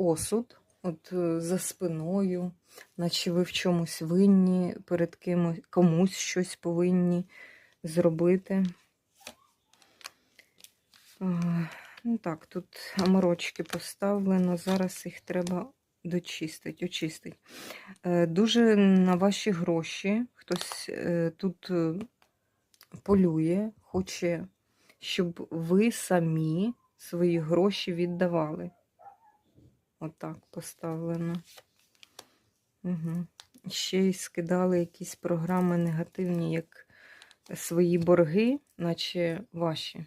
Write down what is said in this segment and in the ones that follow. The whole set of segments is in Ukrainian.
осуд, от е, за спиною, наче ви в чомусь винні, перед кимось, комусь щось повинні зробити. Ну так, тут аморочки поставлено, зараз їх треба дочистити, очистити. Е, Дуже на ваші гроші хтось е, тут полює, хоче, щоб ви самі свої гроші віддавали. Отак поставлено. Угу. Ще й скидали якісь програми негативні, як свої борги, наче ваші.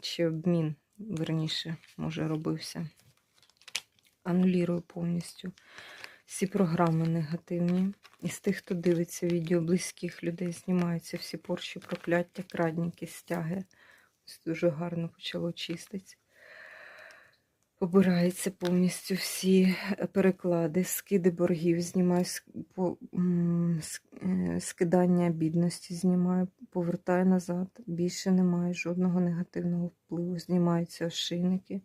Чи обмін, верніше, може, робився. Анулірую повністю всі програми негативні. Із тих, хто дивиться відео близьких людей, знімаються всі порші, прокляття, крадніки, стяги. Ось дуже гарно почало чиститися. Обирається повністю всі е, переклади, скиди боргів, знімаю е, скидання бідності, знімаю, повертаю назад. Більше немає жодного негативного впливу. Знімаються ошейники.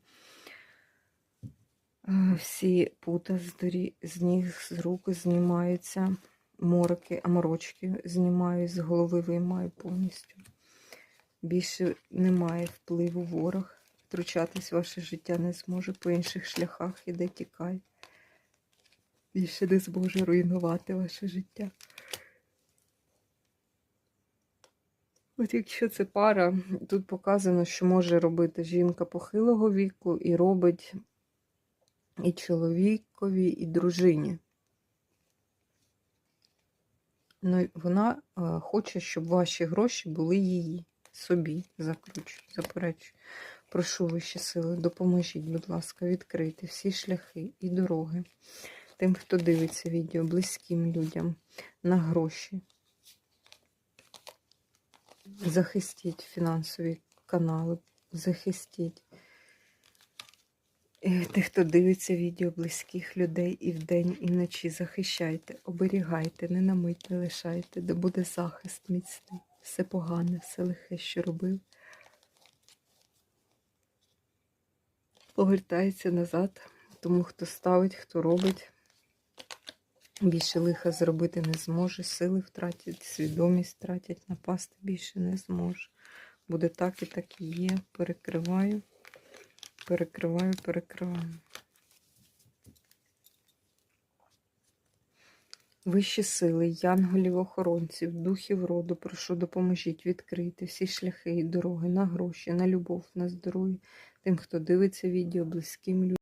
Е, Всі пута з, дорі... з ніг, з рук знімаються, мороки, аморочки знімаю, з голови виймаю повністю. Більше немає впливу ворог. Втручатись в ваше життя не зможе по інших шляхах іде тікай. Більше не зможе руйнувати ваше життя. От якщо це пара, тут показано, що може робити жінка похилого віку і робить і чоловікові, і дружині. Ну, вона е, хоче, щоб ваші гроші були її, собі, закручу, заперечу. Прошу вищі сили, допоможіть, будь ласка, відкрити всі шляхи і дороги тим, хто дивиться відео, близьким людям на гроші. Захистіть фінансові канали, захистіть Е, тих, хто дивиться відео близьких людей і вдень, і вночі. Захищайте, оберігайте, не на мить не лишайте, де буде захист міцний, все погане, все лихе, що робив. Повертається назад, тому хто ставить, хто робить. Більше лиха зробити не зможе, сили втратять, свідомість втратять, напасти більше не зможе. Буде так і так і є. Перекриваю, перекриваю, перекриваю. Вищі сили, янголів, охоронців, духів роду, прошу, допоможіть відкрити всі шляхи і дороги на гроші, на любов, на здоров'я, тим, хто дивиться відео, близьким людям.